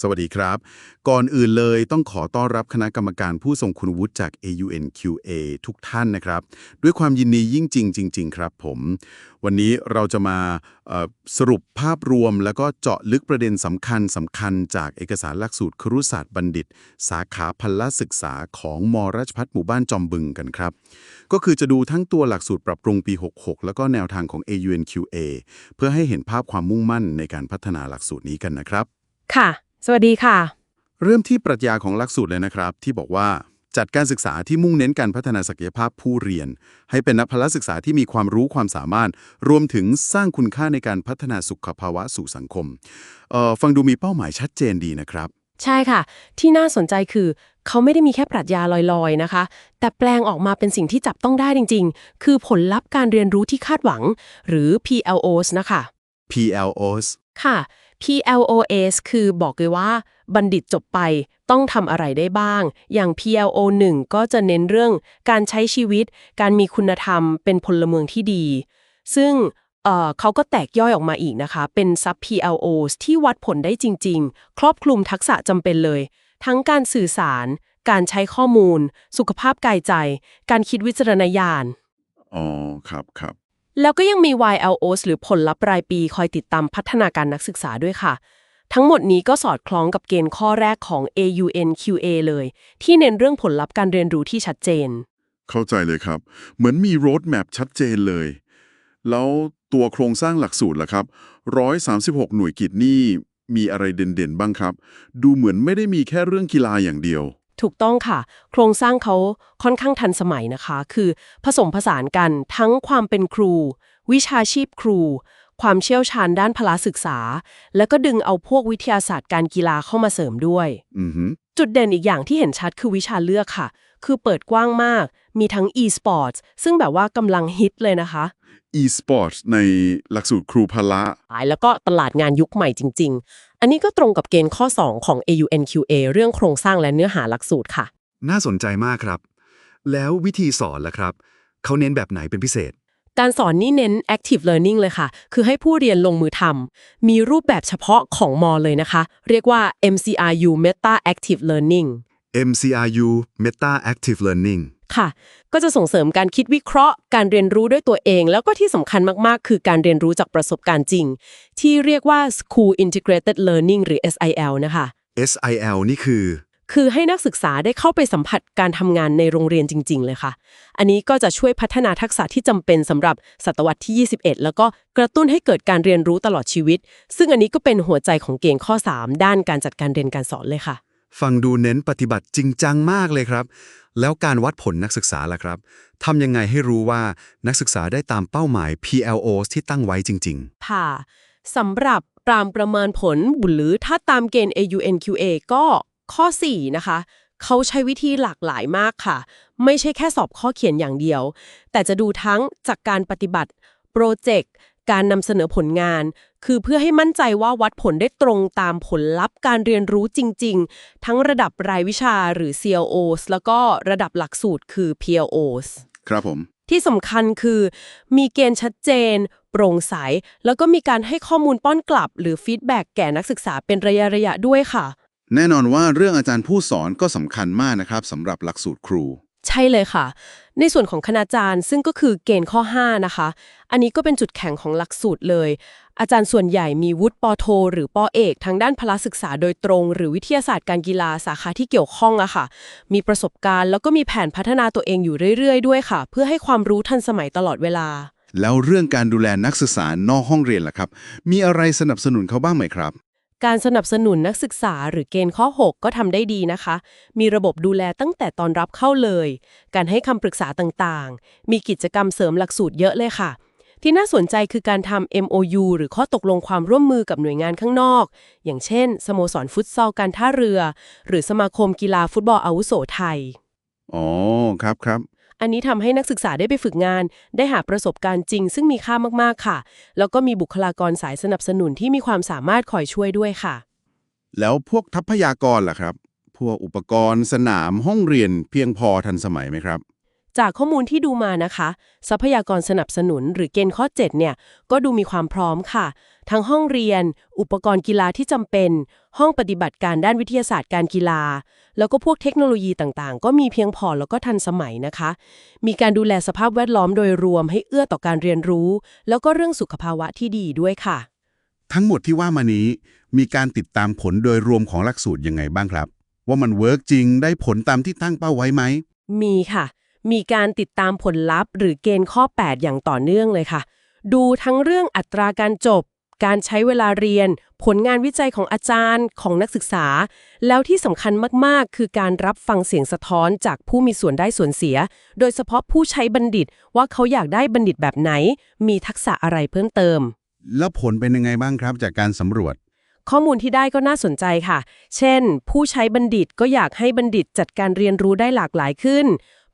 สวัสดีครับ ก่อนอื่นเลยต้องขอต้อนรับคณะกรรมการผู้ทรงคุณวุฒิจาก AUNQA ทุกท่านนะครับ ด้วยความยินดียิ่งจริงจริง ๆ ครับผม วันนี้เราจะมาสรุปภาพรวม แล้วก็เจาะลึกประเด็นสำคัญสำคัญจากเอกสารหลักสูตรครุศาสตร์บัณฑิต สาขาพันลศึกษาของมราชพัฒหมู่บ้านจอมบึงกันครับ ก็คือจะดูทั้งตัวหลักสูตรปรับปรุงปี 66 แล้วก็แนวทางของ AUNQA เพื่อให้เห็นภาพความมุ่งมั่นในการพัฒนาหลักสูตรนี้กันนะครับ ค่ะ สวัสดีค่ะ เริ่มที่ปรัชญาของหลักสูตรเลยนะครับ ที่บอกว่าจัดการศึกษาที่มุ่งเน้นการพัฒนาศักยภาพผู้เรียน ให้เป็นนักพละศึกษาที่มีความรู้ความสามารถ รวมถึงสร้างคุณค่าในการพัฒนาสุขภาวะสู่สังคมเอ่อฟังดูมีเป้าหมายชัดเจนดีนะครับ ใช่ค่ะ ที่น่าสนใจคือ เขาไม่ได้มีแค่ปรัชญาลอยๆนะคะ แต่แปลงออกมาเป็นสิ่งที่จับต้องได้จริง ๆ คือผลลัพธ์การเรียนรู้ที่คาดหวัง หรือ PLOs นะคะ PLOs ค่ะ PLOS คือบอกเลยว่า บัณฑิตจบไปต้องทำอะไรได้บ้าง อย่าง PLO 1 ก็จะเน้นเรื่องการใช้ชีวิต การมีคุณธรรมเป็นพลเมืองที่ดี ซึ่งเขาก็แตกย่อยออกมาอีกนะคะ เป็น sub PLOs ที่วัดผลได้จริง ๆ ครอบคลุมทักษะจำเป็นเลย ทั้งการสื่อสาร การใช้ข้อมูล สุขภาพกายใจ การคิดวิจารณญาณ อ๋อ ครับครับ แล้วก็ยังมี YLOs หรือผลลัพธ์รายปีคอยติดตามพัฒนาการนักศึกษาด้วยค่ะ ทั้งหมดนี้ก็สอดคล้องกับเกณฑ์ข้อแรกของ AUNQA เลย ที่เน้นเรื่องผลลัพธ์การเรียนรู้ที่ชัดเจน เข้าใจเลยครับ เหมือนมีโรดแมพชัดเจนเลย แล้วตัวโครงสร้างหลักสูตรล่ะครับ 136 หน่วยกิจนี่มีอะไรเด่นๆ บ้างครับ ดูเหมือนไม่ได้มีแค่เรื่องกีฬาอย่างเดียว ถูกต้องค่ะ โครงสร้างเขาค่อนข้างทันสมัยนะคะ คือผสมผสานกันทั้งความเป็นครู วิชาชีพครู ความเชี่ยวชาญด้านพละศึกษา แล้วก็ดึงเอาพวกวิทยาศาสตร์การกีฬาเข้ามาเสริมด้วยอือฮึจุดเด่นอีกอย่างที่เห็นชัดคือวิชาเลือกค่ะ คือเปิดกว้างมาก มีทั้ง e-sports ซึ่งแบบว่ากำลังฮิตเลยนะคะ e-sports ในหลักสูตรครูพละแล้วก็ตลาดงานยุคใหม่จริง ๆ อันนี้ก็ตรงกับเกณฑ์ข้อ 2 ของ AUNQA เรื่องโครงสร้างและเนื้อหาหลักสูตรค่ะ น่าสนใจมากครับ แล้ววิธีสอนล่ะครับ เขาเน้นแบบไหนเป็นพิเศษ การสอนนี่เน้น active learning เลยค่ะ คือให้ผู้เรียนลงมือทำ มีรูปแบบเฉพาะของมอเลยนะคะ เรียกว่า MCRU Meta Active Learning MCRU Meta Active Learning ค่ะ ก็จะส่งเสริมการคิดวิเคราะห์ การเรียนรู้ด้วยตัวเอง แล้วก็ที่สำคัญมาก ๆ คือการเรียนรู้จากประสบการณ์จริง ที่เรียกว่า School Integrated Learning หรือ SIL นะคะ SIL นี่คือ คือให้นักศึกษาได้เข้าไปสัมผัสการทำงานในโรงเรียนจริง ๆ เลยค่ะ อันนี้ก็จะช่วยพัฒนาทักษะที่จำเป็นสำหรับศตวรรษที่ 21 แล้วก็กระตุ้นให้เกิดการเรียนรู้ตลอดชีวิต ซึ่งอันนี้ก็เป็นหัวใจของเกณฑ์ข้อ 3 ด้านการจัดการเรียนการสอนเลยค่ะ ฟังดูเน้นปฏิบัติจริงจังมากเลยครับ แล้วการวัดผลนักศึกษาล่ะครับทำยังไงให้รู้ว่านักศึกษาได้ตามเป้าหมาย PLO ที่ตั้งไว้จริงค่ะสำหรับตามประเมินผลหรือถ้าตามเกณฑ์ AUNQA ก็ข้อ 4 นะคะ เขาใช้วิธีหลากหลายมากค่ะ ไม่ใช่แค่สอบข้อเขียนอย่างเดียว แต่จะดูทั้งจากการปฏิบัติ โปรเจกต์ การนำเสนอผลงาน คือเพื่อให้มั่นใจว่าวัดผลได้ตรงตามผลลัพธ์การเรียนรู้จริง ๆ ทั้งระดับรายวิชาหรือ CLOs แล้วก็ระดับหลักสูตรคือ PLOs ครับผม ที่สำคัญคือ มีเกณฑ์ชัดเจน โปร่งใส แล้วก็มีการให้ข้อมูลป้อนกลับ หรือฟีดแบ็กแก่นักศึกษาเป็นระยะระยะๆด้วยค่ะ แน่นอนว่าเรื่องอาจารย์ผู้สอนก็สำคัญมากนะครับสำหรับหลักสูตรครู ใช่เลยค่ะ ในส่วนของคณาจารย์ซึ่งก็คือเกณฑ์ข้อ 5 นะคะ อันนี้ก็เป็นจุดแข็งของหลักสูตรเลย อาจารย์ส่วนใหญ่มีวุฒิปโท หรือปอเอก ทางด้านพละศึกษาโดยตรง หรือวิทยาศาสตร์การกีฬาสาขาที่เกี่ยวข้องอะค่ะ มีประสบการณ์แล้วก็มีแผนพัฒนาตัวเองอยู่เรื่อยๆ ด้วยค่ะ เพื่อให้ความรู้ทันสมัยตลอดเวลา แล้วเรื่องการดูแลนักศึกษานอกห้องเรียนล่ะครับ มีอะไรสนับสนุนเขาบ้างไหมครับ การสนับสนุนนักศึกษาหรือเกณฑ์ข้อ 6 ก็ทำได้ดีนะคะ มีระบบดูแลตั้งแต่ตอนรับเข้าเลย การให้คำปรึกษาต่างๆ มีกิจกรรมเสริมหลักสูตรเยอะเลยค่ะ ที่น่าสนใจคือการทำ MOU หรือข้อตกลงความร่วมมือกับหน่วยงานข้างนอก อย่างเช่น สโมสรฟุตซอลการท่าเรือ หรือสมาคมกีฬาฟุตบอลอาวุโสไทย อ๋อ ครับครับ อันนี้ทำให้นักศึกษาได้ไปฝึกงาน ได้หาประสบการณ์จริง ซึ่งมีค่ามากๆค่ะ แล้วก็มีบุคลากรสายสนับสนุนที่มีความสามารถคอยช่วยด้วยค่ะ แล้วพวกทรัพยากรล่ะครับ พวกอุปกรณ์สนามห้องเรียนเพียงพอทันสมัยไหมครับ จากข้อมูลที่ดูมานะคะ ทรัพยากรสนับสนุนหรือเกณฑ์ข้อ 7 เนี่ย ก็ดูมีความพร้อมค่ะ ทั้งห้องเรียน อุปกรณ์กีฬาที่จำเป็น ห้องปฏิบัติการด้านวิทยาศาสตร์การกีฬา แล้วก็พวกเทคโนโลยีต่างๆ ก็มีเพียงพอแล้วก็ทันสมัยนะคะ มีการดูแลสภาพแวดล้อมโดยรวมให้เอื้อต่อการเรียนรู้ แล้วก็เรื่องสุขภาวะที่ดีด้วยค่ะ ทั้งหมดที่ว่ามานี้มีการติดตามผลโดยรวมของหลักสูตรยังไงบ้างครับ ว่ามันเวิร์กจริงได้ผลตามที่ตั้งเป้าไว้ไหมมีค่ะ มีการติดตามผลลัพธ์ หรือเกณฑ์ข้อ 8 อย่างต่อเนื่องเลยค่ะ ดูทั้งเรื่องอัตราการจบ การใช้เวลาเรียน ผลงานวิจัยของอาจารย์ของนักศึกษา แล้วที่สำคัญมากๆ คือการรับฟังเสียงสะท้อนจากผู้มีส่วนได้ส่วนเสีย โดยเฉพาะผู้ใช้บัณฑิตว่าเขาอยากได้บัณฑิตแบบไหน มีทักษะอะไรเพิ่มเติม แล้วผลเป็นยังไงบ้างครับจากการสำรวจข้อมูลที่ได้ก็น่าสนใจค่ะ เช่น ผู้ใช้บัณฑิตก็อยากให้บัณฑิตจัดการเรียนรู้ได้หลากหลายขึ้น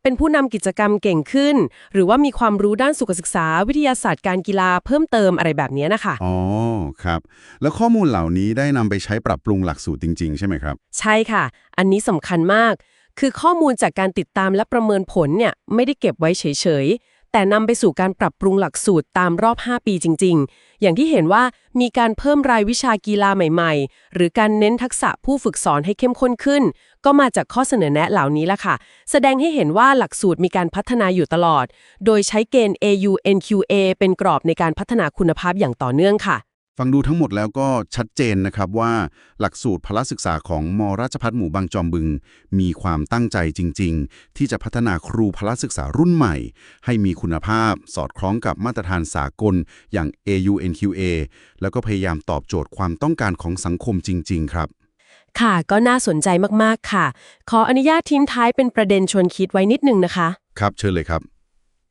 เป็นผู้นำกิจกรรมเก่งขึ้น หรือว่ามีความรู้ด้านสุขศึกษา วิทยาศาสตร์การกีฬาเพิ่มเติมอะไรแบบนี้นะคะ อ๋อ ครับ แล้วข้อมูลเหล่านี้ได้นำไปใช้ปรับปรุงหลักสูตรจริง ๆ ใช่ไหมครับ ใช่ค่ะ อันนี้สำคัญมาก คือข้อมูลจากการติดตามและประเมินผลเนี่ยไม่ได้เก็บไว้เฉยๆ แต่นำไปสู่การปรับปรุงหลักสูตรตามรอบ 5 ปีจริง ๆ อย่างที่เห็นว่ามีการเพิ่มรายวิชากีฬาใหม่ ๆ หรือการเน้นทักษะผู้ฝึกสอนให้เข้มข้นขึ้น ก็มาจากข้อเสนอแนะเหล่านี้ละค่ะ แสดงให้เห็นว่าหลักสูตรมีการพัฒนาอยู่ตลอด โดยใช้เกณฑ์ AU NQA เป็นกรอบในการพัฒนาคุณภาพอย่างต่อเนื่องค่ะ ฟังดูทั้งหมดแล้วก็ชัดเจนนะครับว่าหลักสูตรพละศึกษาของมราชพัฒหมู่บางจอมบึง มีความตั้งใจจริง ๆ ที่จะพัฒนาครูพละศึกษารุ่นใหม่ ให้มีคุณภาพสอดคล้องกับมาตรฐานสากลอย่าง AUNQA แล้วก็พยายามตอบโจทย์ความต้องการของสังคมจริง ๆ ครับค่ะก็น่าสนใจมากๆค่ะ ขออนุญาตทิ้งท้ายเป็นประเด็นชวนคิดไว้นิดนึงนะคะ ครับเชิญเลยครับ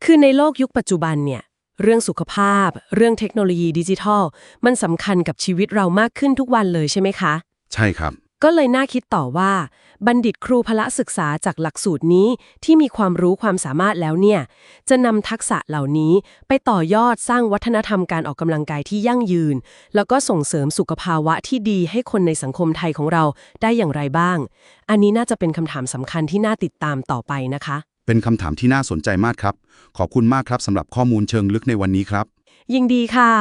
คือในโลกยุคปัจจุบันเนี่ย เรื่องสุขภาพ เรื่องเทคโนโลยีดิจิทัล มันสำคัญกับชีวิตเรามากขึ้นทุกวันเลยใช่ไหมคะ ใช่ครับ ก็เลยน่าคิดต่อว่า บัณฑิตครูพละศึกษาจากหลักสูตรนี้ที่มีความรู้ความสามารถแล้วเนี่ย จะนำทักษะเหล่านี้ไปต่อยอดสร้างวัฒนธรรมการออกกำลังกายที่ยั่งยืน แล้วก็ส่งเสริมสุขภาวะที่ดีให้คนในสังคมไทยของเราได้อย่างไรบ้าง อันนี้น่าจะเป็นคำถามสำคัญที่น่าติดตามต่อไปนะคะ เป็นคำถามที่น่าสนใจมากครับ ขอบคุณมากครับสำหรับข้อมูลเชิงลึกในวันนี้ครับ ยินดีค่ะ